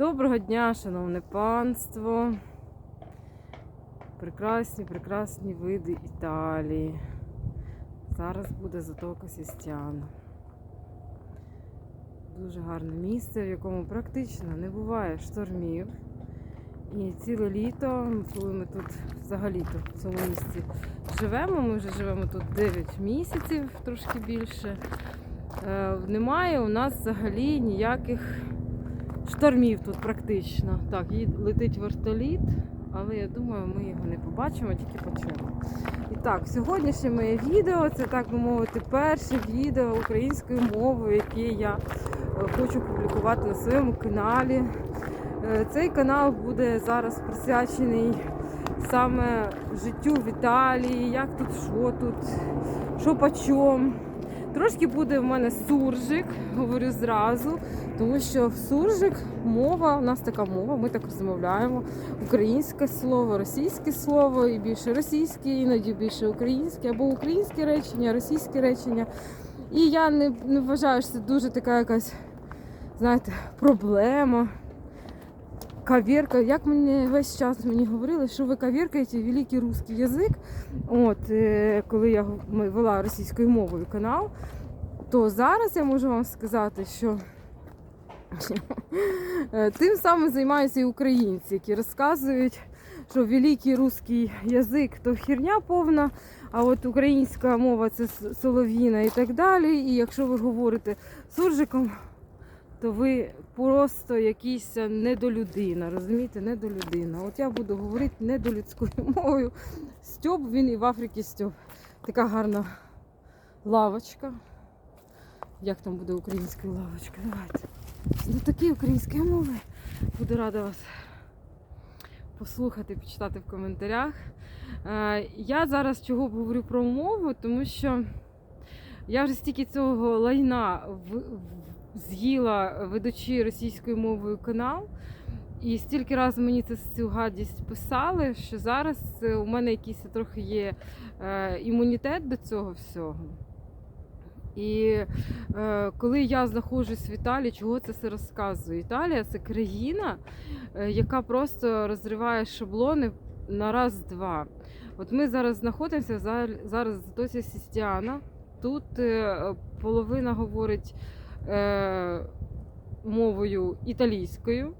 Доброго дня, шановне панство. Прекрасні, прекрасні види Італії. Зараз буде затока Сістяна. Дуже гарне місце, в якому практично не буває штормів. І ціле літо, коли ми тут взагалі-то в цьому місці живемо, ми вже живемо тут 9 місяців, трошки більше. Е, Немає у нас взагалі ніяких штормів тут практично. Так, летить вертоліт, але я думаю, ми його не побачимо, тільки почуємо. І так, сьогоднішнє моє відео це так би мовити, перше відео українською мовою, яке я е, хочу публікувати на своєму каналі. Е, Цей канал буде зараз присвячений саме життю в Італії, як тут, що тут, що по чому. Трошки буде в мене суржик, говорю зразу, тому що суржик мова, у нас така мова, ми так розмовляємо. Українське слово, російське слово, і більше російське, іноді більше українське, або українське речення, російське речення. І я не, не вважаю, що це дуже така якась, знаєте, проблема. Кавірка, як мені весь час мені говорили, що ви кавіркаєте великий русський язик. От е, коли я вела російською мовою канал, то зараз я можу вам сказати, що тим самим займаються і українці, які розказують, що великий русський язик то херня повна, а от українська мова це солов'їна і так далі. І якщо ви говорите суржиком, то ви просто якийсь недолюдина, розумієте, недолюдина. От я буду говорити недолюдською мовою. Стьоп, він і в Африці Стьоп. Така гарна лавочка. Як там буде українською лавочка? Давайте. До такої української мови. Буду рада вас послухати, почитати в коментарях. Е, Я зараз чого говорю про мову, тому що я вже стільки цього лайна в- з'їла, ведучи російською мовою канал. І стільки разів мені це цю гадість писали, що зараз е, у мене якийсь трохи є е, імунітет до цього всього. І е, коли я знаходжусь в Італії, чого це все розказую? Італія це країна, е, яка просто розриває шаблони на раз-два. От ми зараз знаходимося зараз в Затоці Сістіана. Тут половина говорить мовою італійською.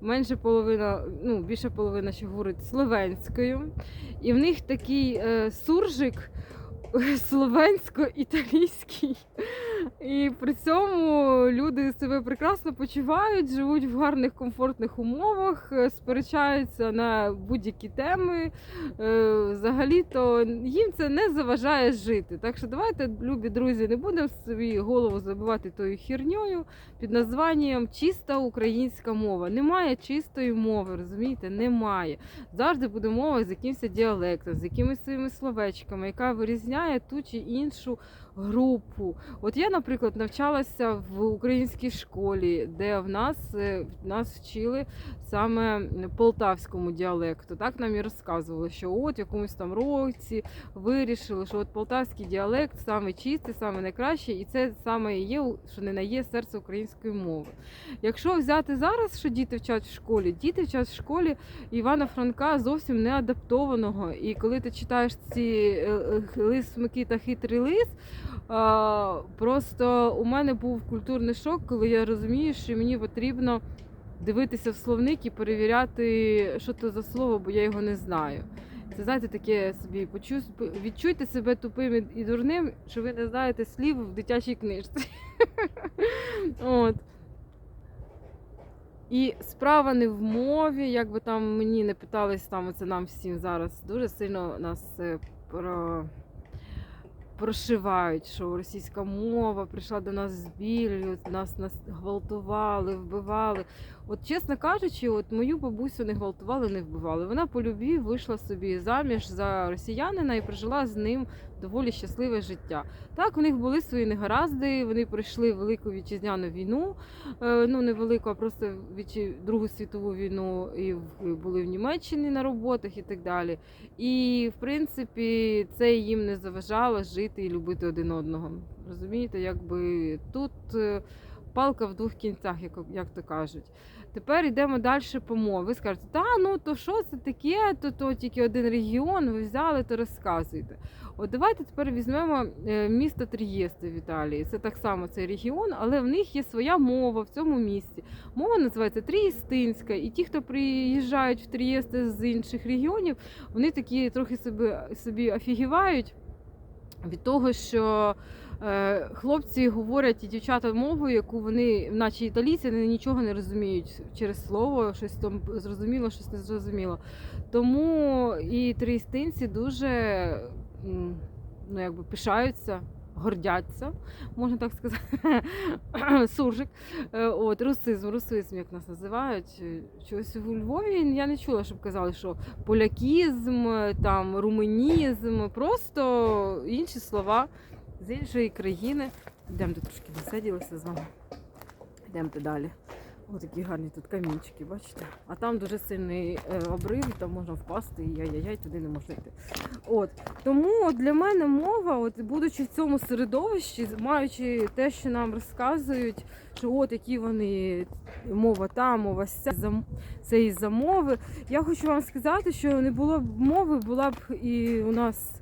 Менше половина, ну більше половина ще говорить словенською. І в них такий е, суржик словенсько-італійський. І при цьому люди себе прекрасно почувають, живуть в гарних комфортних умовах, е, сперечаються на будь-які теми. Е, Взагалі-то їм це не заважає жити. Так що давайте, любі друзі, не будемо собі голову забивати тою херньою під названням чиста українська мова. Немає чистої мови, розумієте? Немає. Завжди буде мова з якимось діалектом, з якимись своїми словечками, яка вирізняє ту чи іншу групу. От я, наприклад, навчалася в українській школі, де в нас, е, нас вчили саме полтавському діалекту. Так нам і розказували, що от в якомусь там році вирішили, що от полтавський діалект саме чистий, саме найкращий, і це саме і є, що не на є серце української мови. Якщо взяти зараз, що діти вчать в школі, діти вчать в школі Івана Франка зовсім не адаптованого. І коли ти читаєш ці е, е, лис Микита хитрий лис, а, просто у мене був культурний шок, коли я розумію, що мені потрібно дивитися в словник і перевіряти, що це за слово, бо я його не знаю. Це знаєте, таке собі відчуйте себе тупим і- і дурним, що ви не знаєте слів в дитячій книжці. От. І справа не в мові, як би там мені не питались, там це нам всім зараз дуже сильно нас е, про... прошивають, що російська мова прийшла до нас з біллю, нас, нас гвалтували, вбивали. От, чесно кажучи, от мою бабусю не гвалтували, не вбивали. Вона по любві вийшла собі заміж за росіянина і прожила з ним доволі щасливе життя. Так, у них були свої негаразди, вони пройшли велику вітчизняну війну, е, ну не велику, а просто Другу світову війну і були в Німеччині на роботах і так далі. І в принципі це їм не заважало жити і любити один одного. Розумієте, якби тут. е, палка в двох кінцях, як, як то кажуть. Тепер йдемо далі по мові. Ви скажете, та ну то що це таке? То, то тільки один регіон, ви взяли, то розказуйте. От давайте тепер візьмемо е, місто Трієсте в Італії. Це так само цей регіон, але в них є своя мова в цьому місті. Мова називається Трієстинська. І ті, хто приїжджають в Трієсте з інших регіонів, вони такі трохи собі, собі офігівають від того, що хлопці говорять і дівчата мовою, яку вони, наче італійці, вони нічого не розуміють через слово, щось там зрозуміло, щось не зрозуміло. Тому і трієстинці дуже ну, якби пишаються. Гордяться, можна так сказати, суржик. Е, От, русизм, русизм, як нас називають. Е, Чогось у Львові я не чула, щоб казали, що полякізм, е, там румунізм, просто інші слова з іншої країни. Йдемо трошки насиділися з вами. Йдемо далі. Ось такі гарні тут камінчики, бачите? А там дуже сильний е, обрив, там можна впасти, і яй-яй, туди не можна йти. От. Тому для мене мова, от, будучи в цьому середовищі, маючи те, що нам розказують, що от які вони мова та, мова ся, це із за мови. Я хочу вам сказати, що не було б мови, була б і у нас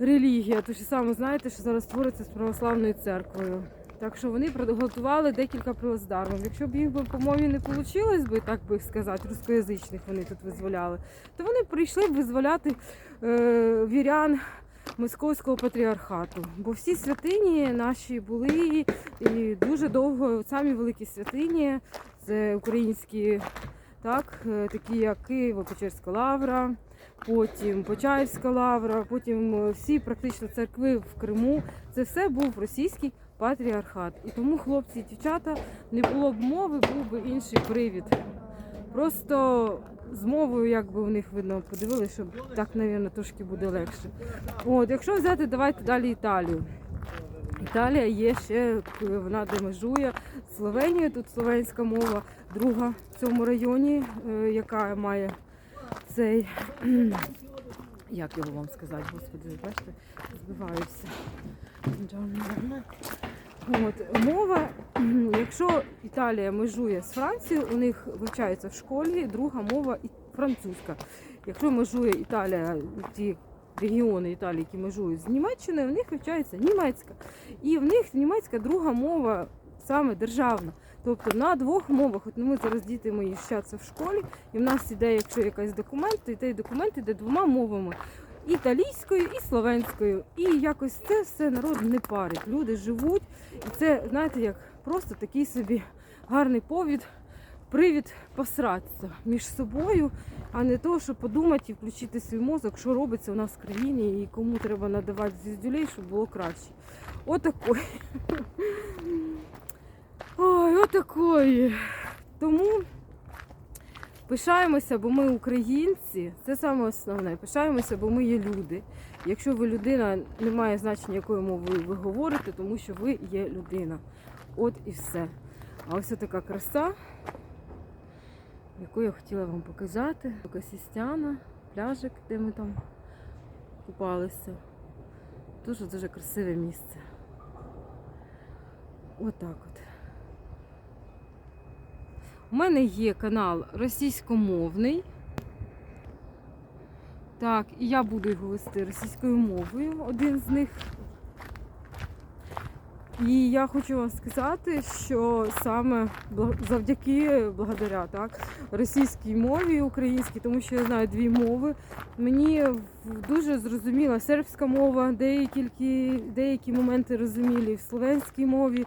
релігія. Тож саме знаєте, що зараз твориться з православною церквою. Так що вони приготували декілька плацдармів. Якщо б їх по мові не вийшло би, так би сказати, рускоязичних вони тут визволяли, то вони прийшли б визволяти е, вірян московського патріархату. Бо всі святині наші були і дуже довго самі великі святині, це українські, так, е, такі як Києво-Печерська лавра, потім Почаївська лавра, потім е, всі практично церкви в Криму. Це все був російський патріархат. І тому хлопці і дівчата не було б мови, був би інший привід. Просто з мовою, як би у них видно, подивилися, що так, мабуть, трошки буде легше. От, якщо взяти, давайте далі Італію. Італія є ще, е, вона де межує з Словенією, тут словенська мова, друга в цьому районі, е, яка має цей. Як його вам сказати, господи, бачите, збиваюся. От, мова, якщо Італія межує з Францією, у них вивчається в школі друга мова французька. Якщо межує Італія, ті регіони Італії, які межують з Німеччиною, у них вивчається німецька. І в них німецька друга мова саме державна. Тобто на двох мовах, от ми зараз діти мої вчаться в школі, і в нас іде, якщо якийсь документ, то цей документ іде двома мовами італійською і словенською. І якось це все народ не парить. Люди живуть, і це, знаєте, як просто такий собі гарний повід, привід посратися між собою, а не то, щоб подумати і включити свій мозок, що робиться у нас в країні і кому треба надавати звіздюлей, щоб було краще. Отакої. Ой, отакої. Тому пишаємося, бо ми українці. Це саме основне. Пишаємося, бо ми є люди. Якщо ви людина, не має значення, якою мовою ви говорите, тому що ви є людина. От і все. А ось така краса, яку я хотіла вам показати. Така сістяна, пляжик, де ми там купалися. Дуже дуже красиве місце. Отак от. У мене є канал російськомовний. Так, і я буду його вести російською мовою, один з них. І я хочу вам сказати, що саме завдяки благодаря так, російській мові і українській, тому що я знаю дві мови, мені дуже зрозуміла сербська мова, деякі, деякі моменти розумілі в словенській мові.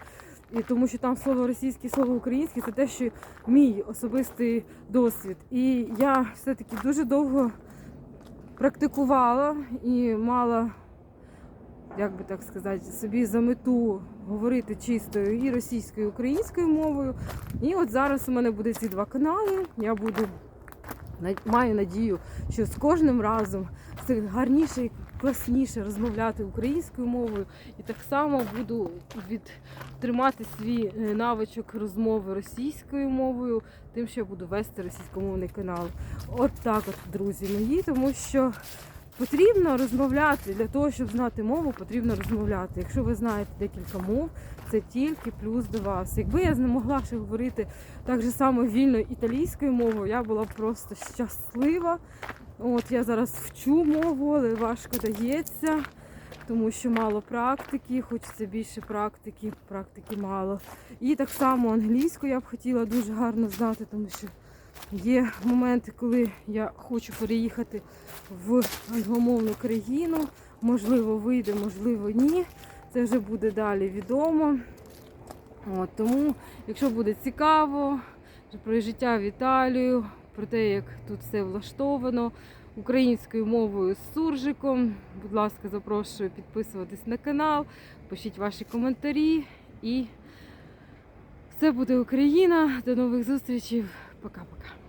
І тому що там слово російське, слово українське це те, що мій особистий досвід. І я все-таки дуже довго практикувала і мала, як би так сказати, собі за мету говорити чистою і російською, і українською мовою. І от зараз у мене буде ці два канали. Я буду маю надію, що з кожним разом все гарніше і класніше розмовляти українською мовою, і так само буду від тримати свій е, навичок розмови російською мовою, тим, що я буду вести російськомовний канал. От так, от, друзі мої, тому що Потрібно розмовляти для того, щоб знати мову, потрібно розмовляти. Якщо ви знаєте декілька мов, це тільки плюс до вас. Якби я не могла ще говорити так же само вільно італійською мовою, я була б просто щаслива. От я зараз вчу мову, але важко дається, тому що мало практики, хочеться більше практики, практики мало. І так само англійську я б хотіла дуже гарно знати, тому що є моменти, коли я хочу переїхати в англомовну країну. Можливо, вийде, можливо, ні. Це вже буде далі відомо. От, тому, якщо буде цікаво про життя в Італію, про те, як тут все влаштовано, українською мовою з суржиком, будь ласка, запрошую підписуватись на канал, пишіть ваші коментарі і все буде Україна. До нових зустрічей. 不敢不敢。